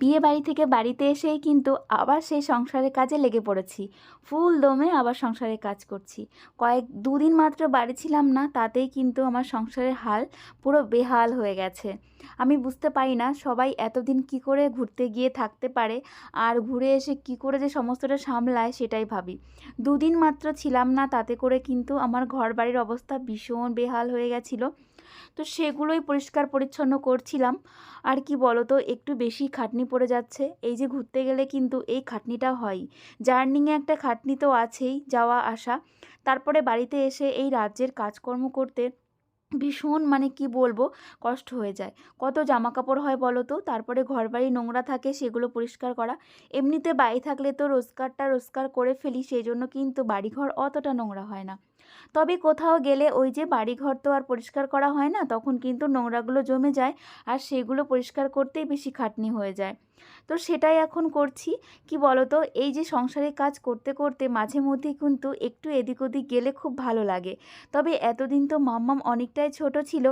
বিয়ে বাড়ি থেকে বাড়িতে এসেই কিন্তু আবার সেই সংসারের কাজে লেগে পড়েছি। ফুল দমে আবার সংসারের কাজ করছি। কয়েক দুদিন মাত্র বাড়ি ছিলাম না, তাতেই কিন্তু আমার সংসারের হাল পুরো বেহাল হয়ে গেছে। আমি বুঝতে পারি না সবাই এতদিন কি করে ঘুরতে গিয়ে থাকতে পারে আর ঘুরে এসে কি করে যে সমস্তটা সামলায় সেটাই ভাবি। দুদিন মাত্র ছিলাম না, তাতে করে কিন্তু আমার ঘর বাড়ির অবস্থা ভীষণ বেহাল হয়ে গেছিল। তো সেগুলোই পরিষ্কার পরিচ্ছন্ন করছিলাম। আর কি বলো তো একটু বেশি খাটনি পড়ে যাচ্ছে। এই যে ঘুরতে গেলে কিন্তু এই খাটনিটা হয়। জার্নিংয়ে একটা খাটনি তো আছেই যাওয়া, আসা। তারপরে বাড়িতে এসে এই রাজ্যের কাজকর্ম করতে ভীষণ মানে কি বলব, কষ্ট হয়ে যায়। কত জামা কাপড় হয় বলো তো? তারপরে ঘরবাড়ি নোংরা থাকে, সেগুলো পরিষ্কার করা। এমনিতে বাড়ি থাকলে তো রোজগারটা রোজগার করে ফেলি, সেই জন্য কিন্তু বাড়িঘর অতটা নোংরা হয় না। তবে কোথাও গেলে ওই যে বাড়িঘর তো আর পরিষ্কার করা হয় না, তখন কিন্তু নোংরাগুলো জমে যায় আর সেগুলো পরিষ্কার করতেই বেশি খাটনি হয়ে যায়। তো সেটাই এখন করছি। কি বলতো? এই যে সংসারের কাজ করতে করতে মাঝে মধ্যে কিন্তু একটু এদিক ওদিক গেলে খুব ভালো লাগে। তবে এতদিন তো মাম্মাম অনেকটাই ছোট ছিল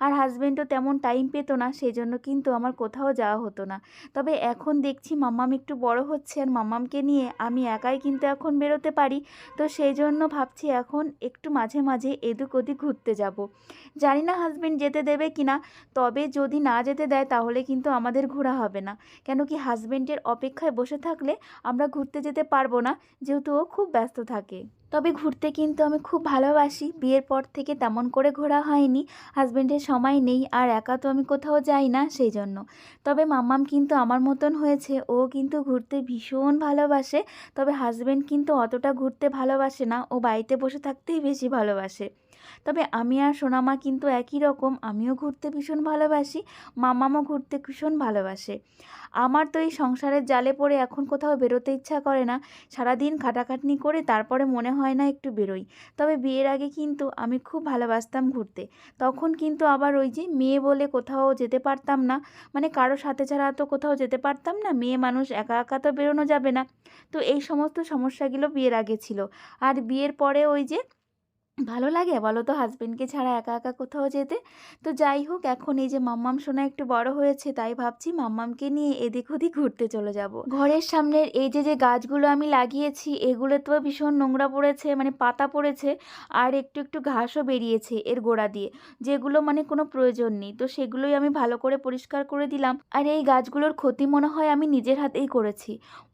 আর হাজব্যান্ডও তেমন টাইম পেতো না সেই জন্য কিন্তু আমার কোথাও যাওয়া হতো না। তবে এখন দেখছি মাম্মাম একটু বড় হচ্ছে আর মাম্মামকে নিয়ে আমি একাই কিন্তু এখন বেরোতে পারি। তো সেই জন্য ভাবছি এখন একটু মাঝে মাঝে এদিক ওদিক ঘুরতে যাব। জানি না হাজব্যান্ড যেতে দেবে কি না তবে যদি না যেতে দেয় তাহলে কিন্তু আমাদের ঘোরা হবে না। কেন কি হাজব্যান্ডের অপেক্ষায় বসে থাকলে আমরা ঘুরতে যেতে পারব না? যেহেতু ও খুব ব্যস্ত থাকে। তবে ঘুরতে কিন্তু আমি খুব ভালোবাসি। বিয়ের পর থেকে তেমন করে ঘোরা হয়নি। হাজব্যান্ডের সময় নেই আর একা তো আমি কোথাও যাই না সেই জন্য তবে মাম্মাম কিন্তু আমার মতন হয়েছে। ও কিন্তু ঘুরতে ভীষণ ভালোবাসে। তবে হাজব্যান্ড কিন্তু অতটা ঘুরতে ভালোবাসে না। ও বাড়িতে বসে থাকতেই বেশি ভালোবাসে। তবে আমি আর সোনামা কিন্তু একই রকম। আমিও ঘুরতে ভীষণ ভালোবাসি। মামামও ঘুরতে ভীষণ ভালোবাসে। আমার তো এই সংসারের জালে পড়ে এখন কোথাও বেরোতে ইচ্ছা করে না। সারাদিন খাটাখাটনি করে তারপরে মনে হয় না একটু বেরোই। তবে বিয়ের আগে কিন্তু আমি খুব ভালোবাসতাম ঘুরতে। তখন কিন্তু আবার ওই যে মেয়ে বলে কোথাও যেতে পারতাম না। মানে কারও সাথে ছাড়া তো কোথাও যেতে পারতাম না। মেয়ে মানুষ একা একা তো বেরোনো যাবে না। তো এই সমস্ত সমস্যাগুলো বিয়ের আগে ছিল। আর বিয়ের পরে ওই যে ভালো লাগে? বলো তো হাজবেন্ডকে ছাড়া একা একা কোথাও যেতে? তো যাই হোক, এখন এই যে মাম্মাম সোনা একটু বড় হয়েছে, তাই ভাবছি মাম্মামকে নিয়ে এদিক ওদিক ঘুরতে চলে যাব। ঘরের সামনের এই যে যে গাছগুলো আমি লাগিয়েছি, এগুলো তো ভীষণ নোংরা পড়েছে মানে পাতা পড়েছে, আর একটু একটু ঘাসও বেরিয়েছে এর গোড়া দিয়ে, যেগুলো মানে কোনো প্রয়োজন নেই। তো সেগুলোই আমি ভালো করে পরিষ্কার করে দিলাম। আর এই গাছগুলোর ক্ষতি মনে হয় আমি নিজের হাতেই করেছি।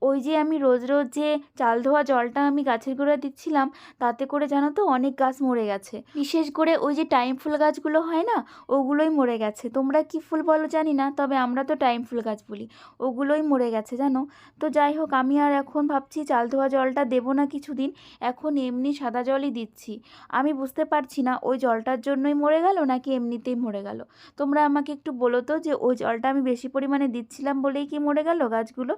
ওই যে আমি রোজ রোজ যে চাল ধোয়া জলটা আমি গাছের গোড়া দিচ্ছিলাম, তাতে করে জানো তো অনেক গাছ মরে গেছে। বিশেষ করে ওই যে টাইম ফুল গাছগুলো হয় না, ওগুলোই মরে গেছে। তোমরা কি ফুল বলো জানি না, তবে আমরা তো টাইম ফুল গাছ বলি। ওগুলোই মরে গেছে, জানো? তো যাই হোক, আমি আর এখন ভাবছি চাল ধোয়া জলটা দেবো না কিছুদিন, এখন এমনি সাদা জলই দিচ্ছি। আমি বুঝতে পারছি না, ওই জলটার জন্যই মরে গেল নাকি এমনিতেই মরে গেল? তোমরা আমাকে একটু বলো তো যে ওই জলটা আমি বেশি পরিমাণে দিচ্ছিলাম বলেই কি মরে গেল গাছগুলো?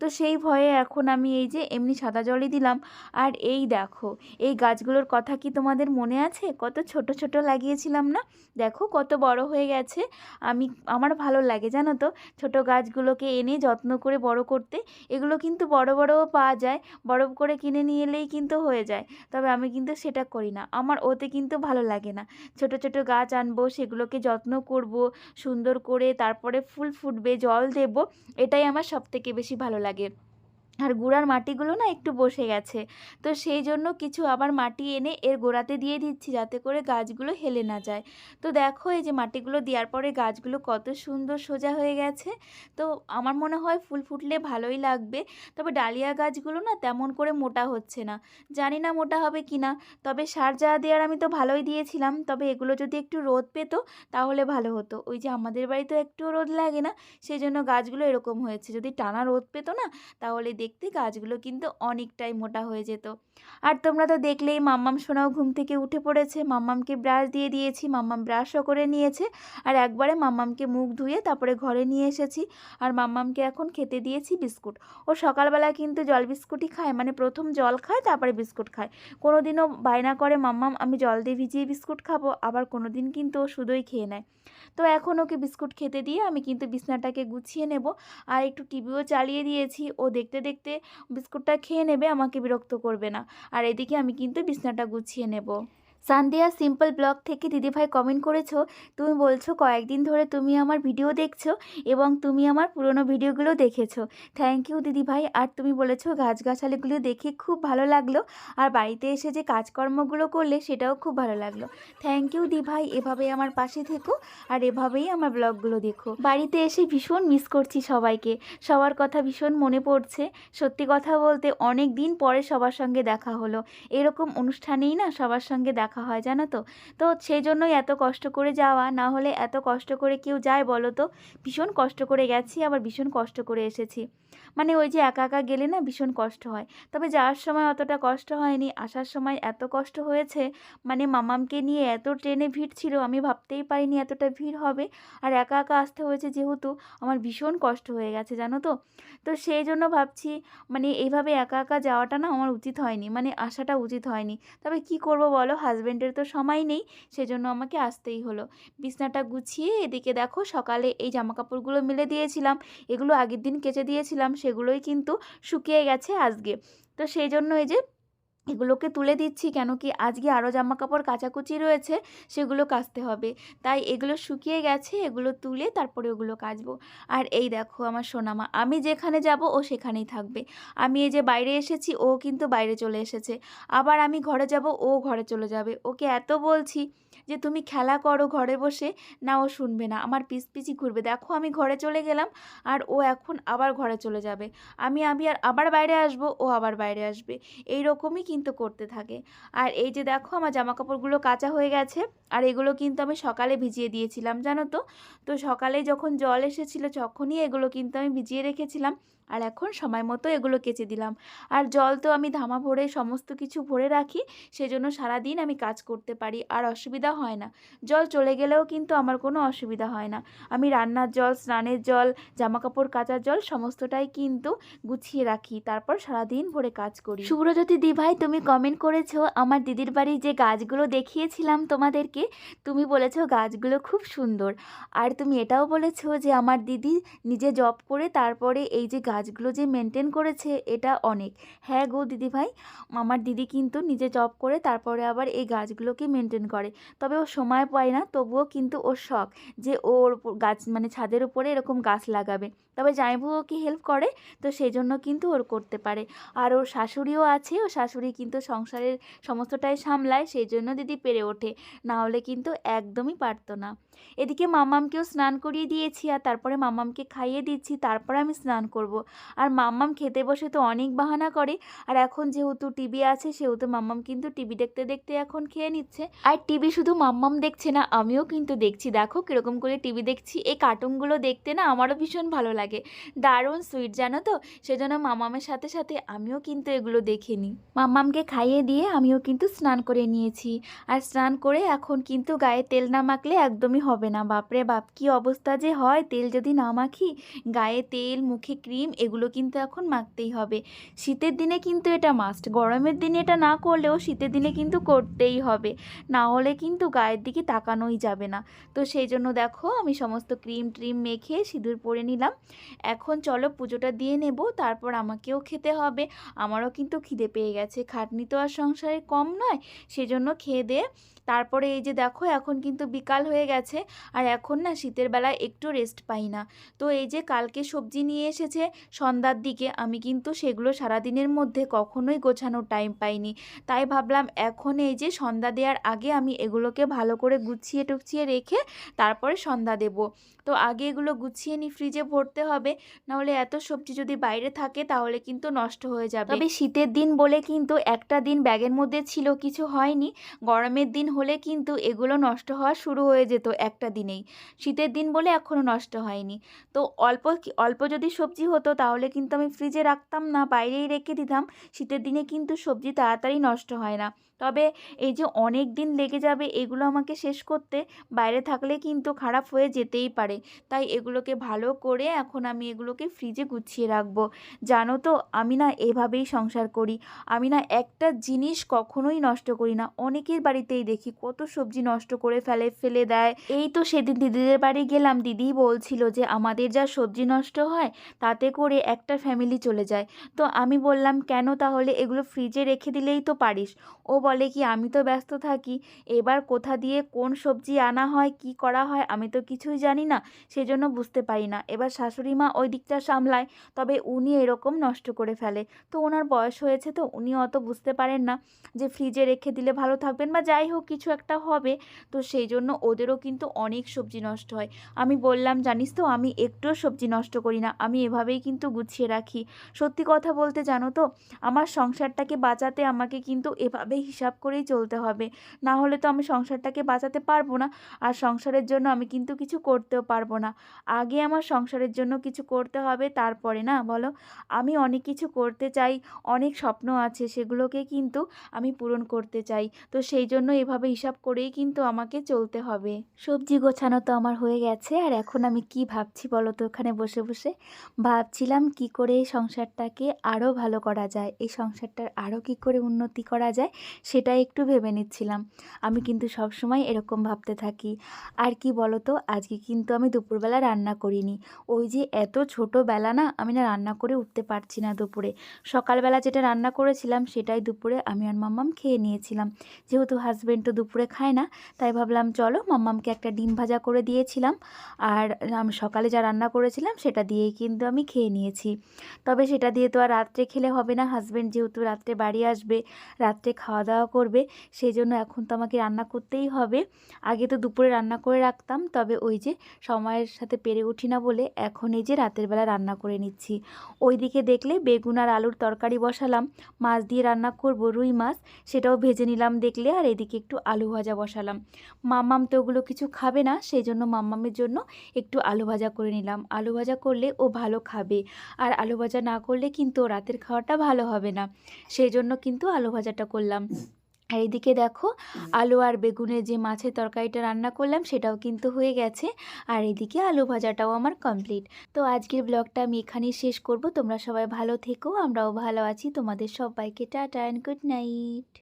তো সেই ভয়ে এখন আমি এই যে এমনি সাদা জলই দিলাম। আর এই দেখো, এই গাছগুলোর কথা কি তোমাদের মনে আছে? কত ছোট ছোট লাগিয়েছিলাম না? দেখো কত বড় হয়ে গেছে। আমি আমার ভালো লাগে, জানো তো? ছোট গাছগুলোকে এনে যত্ন করে বড় করতে। এগুলো কিন্তু বড় বড়ও পাওয়া যায়। বড় করে কিনে নিয়ে এলেই কিন্তু হয়ে যায়। তবে আমি কিন্তু সেটা করি না। আমার ওতে কিন্তু ভালো লাগে না। ছোট ছোট গাছ আনব, সেগুলোকে যত্ন করব, সুন্দর করে তারপরে ফুল ফুটবে, জল দেব, এটাই আমার সবথেকে বেশি ভালো লাগে। আর গুঁড়ার মাটিগুলো না একটু বসে গেছে। তো সেই জন্য কিছু আবার মাটি এনে এর গোড়াতে দিয়ে দিচ্ছি যাতে করে গাছগুলো হেলে না যায়। তো দেখো এই যে মাটিগুলো দেওয়ার পরে গাছগুলো কত সুন্দর সোজা হয়ে গেছে। তো আমার মনে হয় ফুল ফুটলে ভালোই লাগবে। তবে ডালিয়া গাছগুলো না তেমন করে মোটা হচ্ছে না। জানি না মোটা হবে কি না। তবে সার যা দেওয়ার আমি তো ভালোই দিয়েছিলাম। তবে এগুলো যদি একটু রোদ পেত তাহলে ভালো হতো। ওই যে আমাদের বাড়িতে একটুও রোদ লাগে না। সেই জন্য গাছগুলো এরকম হয়েছে। যদি টানা রোদ পেতো না তাহলে দেখতে গাছগুলো কিন্তু অনেকটাই মোটা হয়ে যেত। আর তোমরা তো দেখলেই মাম্মাম সোনাও ঘুম থেকে উঠে পড়েছে। মাম্মামকে ব্রাশ দিয়ে দিয়েছি, মাম্মাম ব্রাশও করে নিয়েছে। আর একবারে মাম্মামকে মুখ ধুয়ে তারপরে ঘরে নিয়ে এসেছি। আর মাম্মামকে এখন খেতে দিয়েছি বিস্কুট। ও সকালবেলা কিন্তু জল বিস্কুটই খায় মানে প্রথম জল খায়, তারপরে বিস্কুট খায়। কোনো দিনও বায়না করে, মাম্মাম, আমি জল দিয়ে ভিজিয়ে বিস্কুট খাব। আবার কোনো দিন কিন্তু ও শুধুই খেয়ে নেয়। তো এখন ওকে বিস্কুট খেতে দিয়ে আমি কিন্তু বিছনাটাকে গুছিয়ে নেব। আর একটু টিভিও চালিয়ে দিয়েছি। ও দেখতে দেখতে বিস্কুটটা খেয়ে নেবে, আমাকে বিরক্ত করবে না। আর এদিকে আমি কিন্তু বিছনাটা গুছিয়ে নেব। সান্দিয়া, সিম্পল ব্লগ থেকে দিদিভাই কমেন্ট করেছ, তুমি বলছো কয়েকদিন ধরে তুমি আমার ভিডিও দেখছ এবং তুমি আমার পুরনো ভিডিওগুলো দেখেছ। থ্যাংক ইউ দিদিভাই। আর তুমি বলেছ গাছগাছালিগুলো দেখে খুব ভালো লাগল আর বাড়িতে এসে যে কাজকর্মগুলো করলে সেটাও খুব ভালো লাগল। থ্যাংক ইউ দিভাই। এভাবে আমার পাশে থেকো আর এভাবেই আমার ব্লগগুলো দেখো। বাড়িতে এসে ভীষণ মিস করছি সবাইকে। সবার কথা ভীষণ মনে পড়ছে। সত্যি কথা বলতে অনেক দিন পরে সবার সঙ্গে দেখা হলো। এরকম অনুষ্ঠানেই না সবার সঙ্গে দেখা হয়, জানো তো? তো সেই জন্যই এত কষ্ট করে যাওয়া, না হলে এত কষ্ট করে কেউ যায় বলো তো? ভীষণ কষ্ট করে গেছি, আবার ভীষণ কষ্ট করে এসেছি। মানে ওই যে একা একা গেলে না ভীষণ কষ্ট হয়। তবে যাওয়ার সময় অতটা কষ্ট হয়নি, আসার সময় এত কষ্ট হয়েছে মানে মামামকে নিয়ে এত ট্রেনে ভিড় ছিল, আমি ভাবতেই পারিনি এতটা ভিড় হবে। আর একা একা আসতে হয়েছে যেহেতু, আমার ভীষণ কষ্ট হয়ে গেছে, জানো তো? তো সেই জন্য ভাবছি মানে এইভাবে একা একা যাওয়াটা না আমার উচিত হয়নি মানে আসাটা উচিত হয়নি। তবে কি করব বলো হাজব্যান্ডের তো সময় নেই, সেজন্য আমাকে আসতেই হলো। বিছনাটা গুছিয়ে এদিকে দেখো, সকালে এই জামাকাপড়গুলো মিলে দিয়েছিলাম, এগুলো আগের দিন কেচে দিয়েছিলাম। সেগুলোই কিন্তু শুকিয়ে গেছে আজকে। তো সেই জন্য এই যে এগুলোকে তুলে দিচ্ছি কেন কি আজকে আরও জামা কাপড় কাচাকুচি রয়েছে, সেগুলো কাচতে হবে। তাই এগুলো শুকিয়ে গেছে, এগুলো তুলে তারপরে ওগুলো কাচবো। আর এই দেখো আমার সোনামা, আমি যেখানে যাব ও সেখানেই থাকবে। আমি এই যে বাইরে এসেছি, ও কিন্তু বাইরে চলে এসেছে। আবার আমি ঘরে যাব, ও ঘরে চলে যাবে। ওকে এত বলছি। যে তুমি খেলা করো ঘরে বসে, না ও শুনবে না। আমার পিস পিছি ঘুরবে। দেখো আমি ঘরে চলে গেলাম আর ও এখন আবার ঘরে চলে যাবে। আমি আমি আর আবার বাইরে আসব, ও আবার বাইরে আসবে। এই রকমই কিন্তু করতে থাকে। আর এই যে দেখো আমার জামা কাপড়গুলো কাঁচা হয়ে গেছে আর এগুলো কিন্তু আমি সকালে ভিজিয়ে দিয়েছিলাম, জানো তো? তো সকালে যখন জল এসেছিল, তখনই এগুলো কিন্তু আমি ভিজিয়ে রেখেছিলাম। আর এখন সময় মতো এগুলো কেচে দিলাম। আর জল তো আমি ধামা ভরে সমস্ত কিছু ভরে রাখি, সেজন্য সারাদিন আমি কাজ করতে পারি, আর অসুবিধা হয় না। জল চলে গেলেও কিন্তু আমার কোনো অসুবিধা হয় না। আমি রান্নার জল, স্নানের জল জামা কাপড় কাচার জল সমস্তটাই কিন্তু গুছিয়ে রাখি, তারপর সারাদিন ভরে কাজ করি। সুব্রজ্যোতি দি ভাই তুমি কমেন্ট করেছ, আমার দিদির বাড়ির যে গাছগুলো দেখিয়েছিলাম তোমাদেরকে, তুমি বলেছ গাছগুলো খুব সুন্দর। আর তুমি এটাও বলেছ যে আমার দিদি নিজে জব করে তারপরে এই যে গাছগুলো যে মেনটেন করেছে, এটা অনেক। হ্যাঁ গো দিদিভাই, আমার দিদি কিন্তু নিজে জব করে, তারপরে আবার এই গাছগুলোকে মেনটেন করে। তবে ও সময় পায় না, তবুও কিন্তু ওর শখ যে ওর গাছ মানে ছাদের উপরে এরকম গাছ লাগাবে। তবে জামাইবু ওকে হেল্প করে, তো সেই জন্য কিন্তু ওর করতে পারে। আর ওর শাশুড়িও আছে, ও শাশুড়ি কিন্তু সংসারের সমস্তটাই সামলায় সেই জন্য দিদি পেরে ওঠে, না হলে কিন্তু একদমই পারতো না। এদিকে মামামকেও স্নান করিয়ে দিয়েছি, আর তারপরে মামামকে খাইয়ে দিচ্ছি, তারপরে আমি স্নান করব। আর মাম্মাম খেতে বসে তো অনেক বাহানা করে, আর এখন যেহেতু টিভি আছে, সেহেতু মাম্মাম কিন্তু টিভি দেখতে দেখতে এখন খেয়ে নিচ্ছে। আর টিভি শুধু মাম্মাম দেখছে না, আমিও কিন্তু দেখছি। দেখো কীরকম করে টিভি দেখছি, এই কার্টুনগুলো দেখতে না আমারও ভীষণ ভালো লাগে। দারুণ সুইট জানো তো? সেজন্য মামামের সাথে সাথে আমিও কিন্তু এগুলো দেখে নিই মাম্মামকে খাইয়ে দিয়ে আমিও কিন্তু স্নান করে নিয়েছি। আর স্নান করে এখন কিন্তু গায়ে তেল না মাখলে একদমই হবে না। বাপরে বাপ, কি অবস্থা যে হয়! তেল যদি না মাখি, গায়ে তেল, মুখে ক্রিম, এগুলো কিন্তু এখন মাখতেই হবে। শীতের দিনে কিন্তু এটা মাস্ট গরমের দিনে এটা না করলেও শীতের দিনে কিন্তু করতেই হবে। না হলে কিন্তু গায়ের দিকে তাকানোই যাবে না। তো সেই জন্য দেখো, আমি সমস্ত ক্রিম ট্রিম মেখে সিঁদুর পরে নিলাম। এখন চলো পুজোটা দিয়ে নেব, তারপর আমাকেও খেতে হবে। আমারও কিন্তু খিদে পেয়ে গেছে। খাটনি তো আর সংসারে কম নয়, সেজন্য খেয়ে দিয়ে তারপরে এই যে দেখো, এখন কিন্তু বিকাল হয়ে গেছে আর এখন না শীতের বেলায় একটু রেস্ট পাই না। তো এই যে কালকে সবজি নিয়ে এসেছে সন্ধ্যার দিকে, আমি কিন্তু সেগুলো সারাদিনের মধ্যে কখনোই গোছানোর টাইম পাইনি। তাই ভাবলাম এখন এই যে সন্ধ্যা দেওয়ার আগে আমি এগুলোকে ভালো করে গুছিয়ে টুকছিয়ে রেখে তারপরে সন্ধ্যা দেব। তো আগে এগুলো গুছিয়ে নিই ফ্রিজে ভরতে হবে, নাহলে এত সবজি যদি বাইরে থাকে তাহলে কিন্তু নষ্ট হয়ে যাবে। তবে শীতের দিন বলে কিন্তু একটা দিন ব্যাগের মধ্যে ছিল, কিছু হয়নি। গরমের দিন হলে কিন্তু এগুলো নষ্ট হওয়া শুরু হয়ে যেত একটা দিনেই। শীতের দিন বলে এখনও নষ্ট হয়নি। তো অল্প অল্প যদি সবজি হতো তাহলে কিন্তু আমি ফ্রিজে রাখতাম না, বাইরেই রেখে দিতাম। শীতের দিনে কিন্তু সবজি তাড়াতাড়ি নষ্ট হয় না। তবে এই যে অনেক দিন লেগে যাবে এগুলো আমাকে শেষ করতে, বাইরে থাকলে কিন্তু খারাপ হয়ে যেতেই পারে। তাই এগুলোকে ভালো করে এখন আমি এগুলোকে ফ্রিজে গুছিয়ে রাখব। জানো তো, আমি না এভাবেই সংসার করি। আমি না একটা জিনিস কখনোই নষ্ট করি না। অনেকের বাড়িতেই দেখি কত সবজি নষ্ট করে ফেলে ফেলে দেয়। এই তো সেদিন দিদিদের বাড়ি গেলাম। দিদি বলছিল যে আমাদের যা সবজি নষ্ট হয়, তাতে করে একটা ফ্যামিলি চলে যায়। তো আমি বললাম, কেন তাহলে এগুলো ফ্রিজে রেখে দিলেই তো পারিস? ও বলে কি, আমি তো ব্যস্ত থাকি, এবার কোথা দিয়ে কোন সবজি আনা হয়, কি করা হয়, আমি তো কিছুই জানি না, সেজন্য বুঝতে পারি না। এবার শাশুড়ি মা ওই দিকটা সামলায়, তবে উনি এরকম নষ্ট করে ফেলে। তো ওনার বয়স হয়েছে তো উনি অত বুঝতে পারেন না যে ফ্রিজে রেখে দিলে ভালো থাকবেন বা যাই হোক কিছু একটা হবে। তো সেই জন্য ওদেরও কিন্তু অনেক সবজি নষ্ট হয়। আমি বললাম, জানিস তো, আমি একটুও সবজি নষ্ট করি না, আমি এভাবেই কিন্তু গুছিয়ে রাখি। সত্যি কথা বলতে জানো তো, আমার সংসারটাকে বাঁচাতে আমাকে কিন্তু এভাবেই হিসাব করেই চলতে হবে। না হলে তো আমি সংসারটাকে বাঁচাতে পারব না, আর সংসারের জন্য আমি কিন্তু কিছু করতেও পারব না। আগে আমার সংসারের জন্য কিছু করতে হবে, তারপরে না বলো? আমি অনেক কিছু করতে চাই, অনেক স্বপ্ন আছে, সেগুলোকে কিন্তু আমি পূরণ করতে চাই। তো সেই জন্য এভাবে হিসাব করেই কিন্তু আমাকে চলতে হবে। সবজি গোছানো তো আমার হয়ে গেছে, আর এখন আমি কি ভাবছি বলো তো ওখানে বসে বসে? ভাবছিলাম কি করে এই সংসারটাকে আরও ভালো করা যায়, এই সংসারটার আরও কি করে উন্নতি করা যায় সেটা একটু ভেবে নিচ্ছিলাম। আমি কিন্তু সব সময় এরকম ভাবতে থাকি। আর কি বলো তো আজকে কিন্তু আমি দুপুরবেলা রান্না করিনি। ওই যে এত ছোটোবেলা না, আমি না রান্না করে উঠতে পারছি না দুপুরে। সকালবেলা যেটা রান্না করেছিলাম, সেটাই দুপুরে আমি আর মাম্মাম খেয়ে নিয়েছিলাম। যেহেতু হাজব্যান্ড তো দুপুরে খায় না, তাই ভাবলাম, চলো মাম্মামকে একটা ডিম ভাজা করে দিয়েছিলাম। আর আমি সকালে যা রান্না করেছিলাম, সেটা দিয়েই কিন্তু আমি খেয়ে নিয়েছি। তবে সেটা দিয়ে তো আর রাত্রে খেলে হবে না। হাজব্যান্ড যেহেতু রাত্রে বাড়ি আসবে, রাত্রে খাওয়া দাওয়া করবে সেই জন্য এখন তো আমাকে রান্না করতেই হবে। আগে তো দুপুরে রান্না করে রাখতাম, তবে ওই যে সময়ের সাথে পেরে উঠি না বলে এখন এই যে রাতের বেলা রান্না করে নিচ্ছি। ওইদিকে দেখলে বেগুন আর আলুর তরকারি বসালাম, মাছ দিয়ে রান্না করব রুই মাছ, সেটাও ভেজে নিলাম দেখলে, আর এদিকে একটু আলু ভাজা বসালাম। মাম্মাম তো ওগুলো কিছু খাবে না সেই জন্য মাম্মামের জন্য একটু আলু ভাজা করে নিলাম। আলু ভাজা করলে ও ভালো খাবে, আর আলু ভাজা না করলে কিন্তু রাতের খাওয়াটা ভালো হবে না সেই জন্য কিন্তু আলু ভাজাটা করলাম। আর এদিকে দেখো আলু আর বেগুনের যে মাছের তরকারিটা রান্না করলাম সেটাও কিন্তু হয়ে গেছে। আর এদিকে আলু ভাজাটাও আমার কমপ্লিট। তো আজকের ব্লগটা আমি এখানেই শেষ করব। তোমরা সবাই ভালো থেকো আমরাও ভালো আছি। তোমাদের সবাইকে টাটা অ্যান্ড গুড নাইট